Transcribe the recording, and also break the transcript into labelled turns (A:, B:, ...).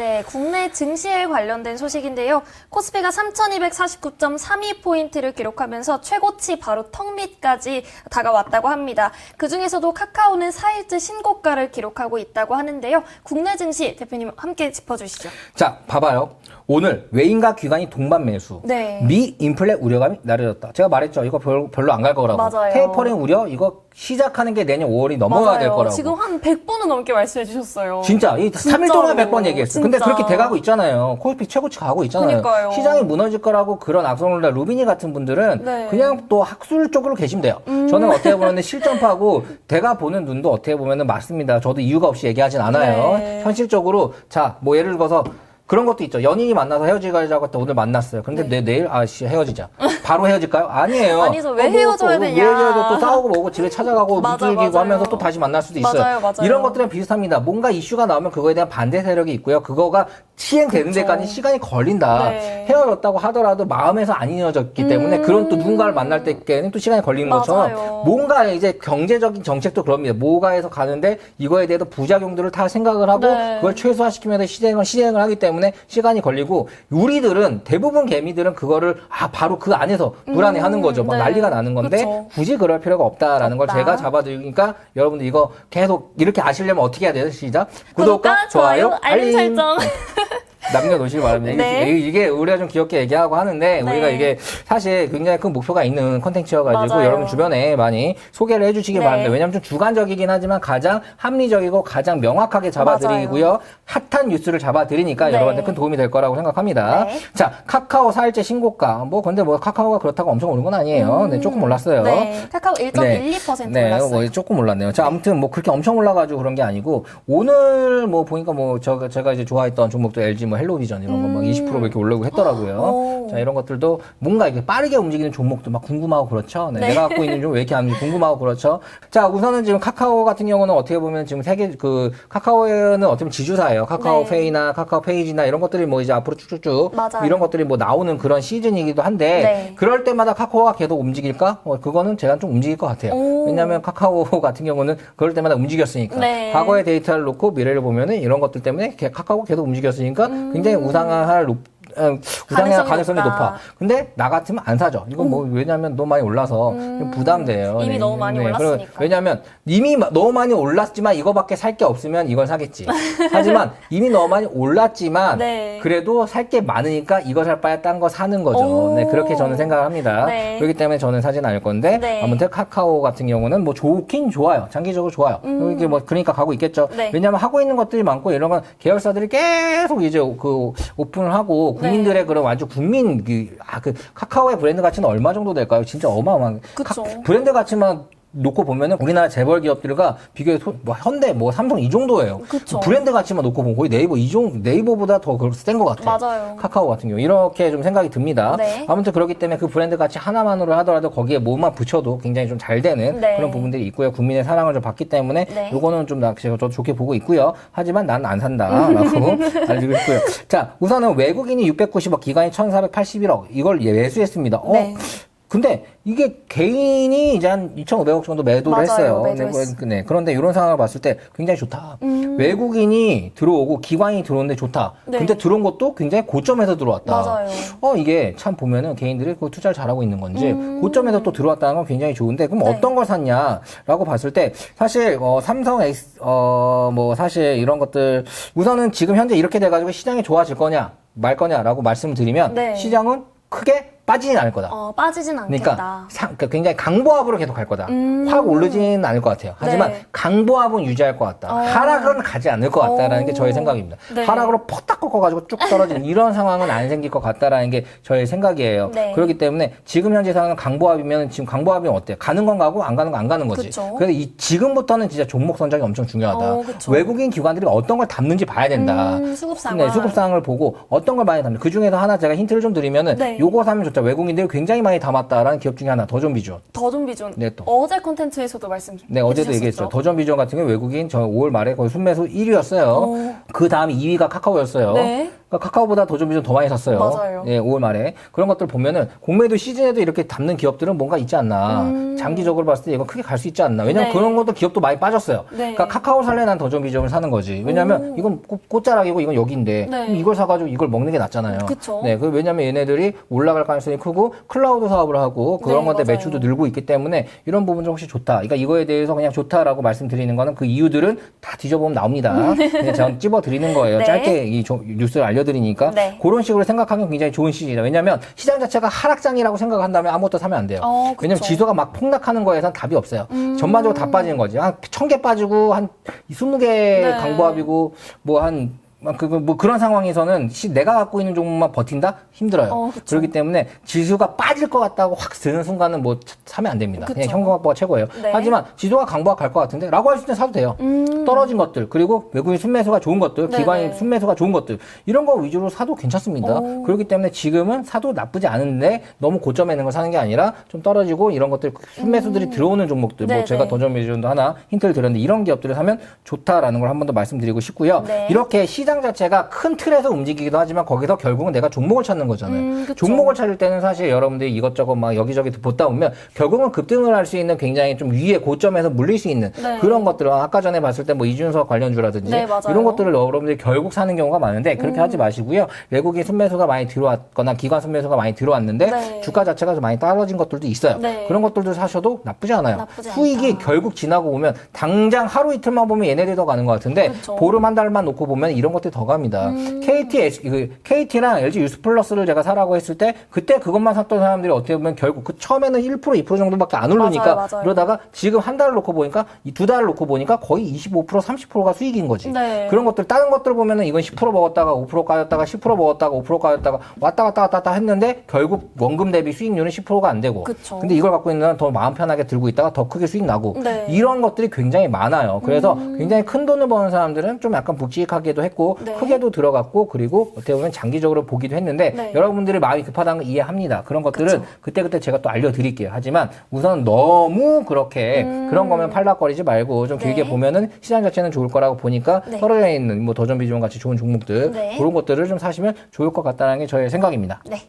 A: 네, 국내 증시에 관련된 소식인데요. 코스피가 3,249.32포인트를 기록하면서 최고치 바로 턱 밑까지 다가왔다고 합니다. 그 중에서도 카카오는 4일째 신고가를 기록하고 있다고 하는데요. 국내 증시 대표님 함께 짚어주시죠.
B: 자, 봐봐요. 오늘 외인과 기관이 동반 매수.
A: 네.
B: 미 인플레 우려감이 나르졌다. 제가 말했죠. 이거 별, 별로 안 갈 거라고.
A: 맞아요.
B: 테이퍼링 우려 이거 시작하는 게 내년 5월이 넘어가야 될 거라고.
A: 지금 한 100번은 넘게 말씀해 주셨어요.
B: 진짜 이 3일 동안 100번 얘기했어. 근데
A: 진짜.
B: 그렇게 돼가고 있잖아요. 코스피 최고치 가고 있잖아요.
A: 그러니까요.
B: 시장이 무너질 거라고 그런 악성론자 루비니 같은 분들은
A: 네. 음.
B: 그냥 또 학술 쪽으로 계시면 돼요. 저는 어떻게 보면 실전파고 내가 보는 눈도 어떻게 보면 맞습니다. 저도 이유가 없이 얘기하진 않아요.
A: 네.
B: 현실적으로 자 뭐 예를 들어서 그런 것도 있죠. 연인이 만나서 헤어지자고 했다 오늘 만났어요. 근데 내 내일 아씨 헤어지자. 바로 헤어질까요? 아니에요.
A: 네. 아니죠. 왜
B: 어, 뭐,
A: 헤어져야
B: 또,
A: 되냐.
B: 왜 헤어져 또 싸우고 뭐고 집에 찾아가고
A: 맞아,
B: 무들기고
A: 맞아요.
B: 하면서 또 다시 만날 수도 있어요.
A: 맞아요, 맞아요.
B: 이런 것들은 비슷합니다. 뭔가 이슈가 나오면 그거에 대한 반대 세력이 있고요. 그거가 시행되는 데까지 시간이 걸린다.
A: 네.
B: 헤어졌다고 하더라도 마음에서 안 이어졌기 때문에 그런 또 누군가를 만날 때에는 또 시간이 걸리는
A: 맞아요.
B: 것처럼 뭔가 이제 경제적인 정책도 그럽니다. 뭐가에서 가는데 이거에 대해서 부작용들을 다 생각을 하고
A: 네.
B: 그걸 최소화시키면서 시행을 시행을 하기 때문에 시간이 걸리고 우리들은 대부분 개미들은 그거를 아 바로 그 안에서 불안해하는 거죠. 막
A: 네.
B: 난리가 나는 건데
A: 그쵸.
B: 굳이 그럴 필요가 없다라는 걸
A: 없다.
B: 제가 잡아드리니까 여러분들 이거 계속 이렇게 아시려면 어떻게 해야 돼요? 시작. 구독과, 좋아요, 알림,
A: 설정.
B: 남겨놓으시기 바랍니다.
A: 네.
B: 이게, 이게 우리가 좀 귀엽게 얘기하고 하는데 우리가 이게 사실 굉장히 큰 목표가 있는 컨텐츠여가지고
A: 맞아요.
B: 여러분 주변에 많이 소개를 해주시기
A: 네.
B: 바랍니다. 왜냐하면 좀 주관적이긴 하지만 가장 합리적이고 가장 명확하게 잡아드리고요. 핫한 뉴스를 잡아드리니까
A: 네.
B: 여러분한테 큰 도움이 될 거라고 생각합니다.
A: 네.
B: 자, 카카오 4일째 신고가. 뭐 근데 뭐 카카오가 그렇다고 엄청 오른 건 아니에요. 네, 조금 올랐어요.
A: 네, 카카오 1.12%
B: 네,
A: 올랐어요.
B: 뭐 조금 올랐네요. 자, 아무튼 뭐 그렇게 엄청 올라가지고 그런 게 아니고 오늘 뭐 보니까 뭐 저, 제가 이제 좋아했던 종목도 LG 뭐 헬로비전 이런 거 막 20% 이렇게 오르고 했더라고요.
A: 음. 오.
B: 자, 이런 것들도 뭔가 이렇게 빠르게 움직이는 종목도 막 궁금하고 그렇죠. 네,
A: 네.
B: 내가 갖고 있는 좀 왜 이렇게 안 궁금하고 그렇죠. 자, 우선은 지금 카카오 같은 경우는 어떻게 보면 지금 세계 그 카카오는 어떻게 보면 지주사예요. 카카오
A: 네.
B: 페이나 카카오 페이지나 이런 것들이 뭐 이제 앞으로 쭉쭉쭉
A: 맞아요.
B: 이런 것들이 뭐 나오는 그런 시즌이기도 한데
A: 네.
B: 그럴 때마다 카카오가 계속 움직일까? 어, 그거는 제가 좀 움직일 것 같아요.
A: 오.
B: 왜냐하면 카카오 같은 경우는 그럴 때마다 움직였으니까.
A: 네.
B: 과거의 데이터를 놓고 미래를 보면은 이런 것들 때문에 개- 카카오가 계속 움직였으니까 굉장히 우상할
A: 음. 가능성이
B: 가능성이
A: 높다.
B: 높아. 근데 나 같으면 안 사죠. 이건 뭐 왜냐하면 너무 많이 올라서 부담돼요.
A: 음. 이미 너무 많이 올랐으니까.
B: 그리고 왜냐하면 이미 마- 너무 많이 올랐지만 이거밖에 살 게 없으면 이걸 사겠지. 하지만 이미 너무 많이 올랐지만
A: 네.
B: 그래도 살 게 많으니까 이거 살 바에 딴 거 사는 거죠.
A: 오.
B: 네, 그렇게 저는 생각을 합니다.
A: 네.
B: 그렇기 때문에 저는 사진 않을 건데
A: 네.
B: 아무튼 카카오 같은 경우는 뭐 좋긴 좋아요. 장기적으로 좋아요. 이게 뭐 그러니까 가고 있겠죠.
A: 음. 네.
B: 왜냐하면 하고 있는 것들이 많고 이런 건 계열사들이 계속 이제 그 오픈을 하고
A: 네.
B: 국민들의 그런 완전 국민 그, 아, 그 카카오의 브랜드 가치는 얼마 정도 될까요? 진짜 어마어마한
A: 그쵸.
B: 카- 브랜드 가치만 놓고 보면은 우리나라 재벌 기업들과 비교해서 뭐 현대 뭐 삼성 이 정도예요.
A: 그쵸.
B: 브랜드 가치만 놓고 보면 거의 네이버 이 정도 네이버보다 더센것 같아요.
A: 맞아요.
B: 카카오 같은 경우 이렇게 좀 생각이 듭니다.
A: 네.
B: 아무튼 그렇기 때문에 그 브랜드 가치 하나만으로 하더라도 거기에 뭐만 붙여도 굉장히 좀 잘 되는
A: 네.
B: 그런 부분들이 있고요. 국민의 사랑을 좀 받기 때문에
A: 네.
B: 요거는 좀 나- 제가 저 좋게 보고 있고요. 하지만 난 안 산다라고 알리고 싶고요. 자, 우선은 외국인이 690억, 기관이 1,481억 이걸 예, 매수했습니다. 어,
A: 네.
B: 근데 이게 개인이 이제 한 2,500억 정도 매도를
A: 맞아요.
B: 했어요.
A: 매도했어.
B: 네, 네. 그런데 이런 상황을 봤을 때 굉장히 좋다. 외국인이 들어오고 기관이 들어오는데 좋다.
A: 네.
B: 근데 들어온 것도 굉장히 고점에서 들어왔다.
A: 맞아요.
B: 어, 이게 참 보면은 개인들이 그 투자를 잘하고 있는 건지 고점에서 또 들어왔다는 건 굉장히 좋은데 그럼
A: 음. 네.
B: 어떤 걸 샀냐라고 봤을 때 사실 어, 삼성 X 어뭐 사실 이런 것들 우선은 지금 현재 이렇게 돼 가지고 시장이 좋아질 거냐 말 거냐라고 말씀을 드리면
A: 네.
B: 시장은 크게 빠지진 않을 거다.
A: 어, 빠지진 않겠다.
B: 그러니까, 상- 그러니까 굉장히 강보합으로 계속 갈 거다.
A: 음.
B: 확 오르지는 않을 것 같아요. 하지만
A: 네.
B: 강보합은 유지할 것 같다.
A: 어.
B: 하락은 가지 않을 것 같다라는 게
A: 오.
B: 저의 생각입니다.
A: 네.
B: 하락으로 퍽딱 꺾어가지고 쭉 떨어지는 이런 상황은 안 생길 것 같다라는 게 저의 생각이에요.
A: 네.
B: 그렇기 때문에 지금 현재 상황은 강보합이면 지금 강보합이면 어때요? 가는 건 가고 안 가는 건 안 가는 거지.
A: 그쵸.
B: 그래서 이 지금부터는 진짜 종목 선정이 엄청 중요하다.
A: 어.
B: 외국인 기관들이 어떤 걸 담는지 봐야 된다.
A: 음, 수급 상황.
B: 네, 수급 상황을 보고 어떤 걸 많이 담는. 그 중에서 하나 제가 힌트를 좀 드리면은
A: 네.
B: 요거 사면 좋 다. 외국인들이 굉장히 많이 담았다라는 기업 중에 하나 더존 비전.
A: 더좀 비중.
B: 네, 또.
A: 어제 콘텐츠에서도 말씀.
B: 네, 어제도? 얘기했죠. 더존 비전 같은 경우 외국인 저 5월 말에 거의 순매수 1위였어요.
A: 오.
B: 그 다음 2위가 카카오였어요.
A: 네.
B: 그러니까 카카오보다 도전 비전 더 많이 샀어요.
A: 맞아요.
B: 예, 5월 말에 그런 것들 보면은 공매도 시즌에도 이렇게 담는 기업들은 뭔가 있지 않나. 장기적으로 봤을 때 이건 크게 갈 수 있지 않나. 왜냐면
A: 음. 네.
B: 그런 것도 기업도 많이 빠졌어요.
A: 네.
B: 그러니까 카카오 살래 난 도전 비전을 사는 거지. 왜냐면 이건 꽃- 꽃자락이고 이건 여기인데
A: 네.
B: 이걸 사가지고 이걸 먹는 게 낫잖아요.
A: 그쵸.
B: 네, 그 왜냐면 얘네들이 올라갈 가능성이 크고 클라우드 사업을 하고 그런
A: 네, 맞아요.
B: 매출도 늘고 있기 때문에 이런 부분 좀 혹시 좋다. 그러니까 이거에 대해서 그냥 좋다라고 말씀드리는 거는 그 이유들은 다 뒤져보면 나옵니다. 그냥 제가 찝어 드리는 거예요.
A: 네.
B: 짧게 이 조- 뉴스를 알려 드리니까
A: 네.
B: 그런 식으로 생각하면 굉장히 좋은 시즌이다. 왜냐하면 시장 자체가 하락장이라고 생각한다면 아무것도 사면 안 돼요.
A: 어. 음.
B: 왜냐면 지수가 막 폭락하는 거에선 답이 없어요. 전반적으로 다 빠지는 거지. 한 천 개 빠지고 한 스무 개
A: 네.
B: 강보합이고 뭐한 그, 뭐 그런 상황에서는 시- 내가 갖고 있는 종목만 버틴다? 힘들어요.
A: 어.
B: 그렇기 때문에 지수가 빠질 것 같다고 확 드는 순간은 뭐 차- 사면 안 됩니다. 그냥
A: 그쵸.
B: 현금 확보가 최고예요.
A: 네.
B: 하지만 지수가 강보합 갈것 같은데 라고 할때 사도 돼요. 떨어진 것들 그리고 외국인 순매수가 좋은 것들
A: 음. 네네.
B: 기관인 순매수가 좋은 것들 이런 거 위주로 사도 괜찮습니다.
A: 오.
B: 그렇기 때문에 지금은 사도 나쁘지 않은데 너무 고점에 있는 걸 사는 게 아니라 좀 떨어지고 이런 것들 순매수들이 들어오는 종목들 뭐
A: 음. 네네.
B: 제가 도전 비전도 하나 힌트를 드렸는데 이런 기업들을 사면 좋다라는 걸 한 번 더 말씀드리고 싶고요.
A: 네.
B: 이렇게 시장 자체가 큰 틀에서 움직이기도 하지만 거기서 결국은 내가 종목을 찾는 거잖아요.
A: 음.
B: 종목을 찾을 때는 사실 여러분들이 이것저것 막 여기저기 보다 보면 결국은 급등을 할 수 있는 굉장히 좀 위에 고점에서 물릴 수 있는
A: 네.
B: 그런 것들은 아까 전에 봤을 때 뭐 이준석 관련주라든지
A: 네.
B: 이런 것들을 여러분들이 결국 사는 경우가 많은데 그렇게
A: 음.
B: 하지 마시고요. 외국인 순매수가 많이 들어왔거나 기관 순매수가 많이 들어왔는데
A: 네.
B: 주가 자체가 좀 많이 떨어진 것들도 있어요.
A: 네.
B: 그런 것들도 사셔도 나쁘지 않아요.
A: 나쁘지
B: 수익이. 결국 지나고 보면 당장 하루 이틀만 보면 얘네들이 더 가는 것 같은데.
A: 음.
B: 보름 한 달만 놓고 보면 이런 것 들이 더 갑니다. KT, S- 그 KT랑 LG 유스 플러스를 제가 사라고 했을 때 그때 그것만 샀던 사람들이 어떻게 보면 결국 그 처음에는 1% 2% 정도밖에 안 오르니까
A: 맞아요, 맞아요.
B: 그러다가 지금 한 달을 놓고 보니까 이두 달을 놓고 보니까 거의 25% 30%가 수익인 거지.
A: 네.
B: 그런 것들 다른 것들 보면은 이건 10% 먹었다가 5% 까였다가 10% 먹었다가 5% 까였다가 왔다 갔다 왔다 갔다 했는데 결국 원금 대비 수익률은 10%가 안 되고.
A: 그쵸.
B: 근데 이걸 갖고 있는 더 마음 편하게 들고 있다가 더 크게 수익 나고.
A: 네. 음.
B: 이런 것들이 굉장히 많아요. 그래서 굉장히 큰 돈을 버는 사람들은 좀 약간 묵직하게도 했고
A: 네.
B: 크게도 들어갔고 그리고 어떻게 보면 장기적으로 보기도 했는데
A: 네.
B: 여러분들이 마음이 급하다는 걸 이해합니다. 그런 것들은 그때 그때 제가 또 알려드릴게요. 하지만 우선 너무 그렇게 그런 거면 팔락거리지 말고 좀 길게
A: 음. 네.
B: 보면은 시장 자체는 좋을 거라고 보니까
A: 네.
B: 떨어져 있는 뭐 도전 비전 같이 좋은 종목들
A: 네.
B: 그런 것들을 좀 사시면 좋을 것 같다는 게 저의 생각입니다.
A: 네.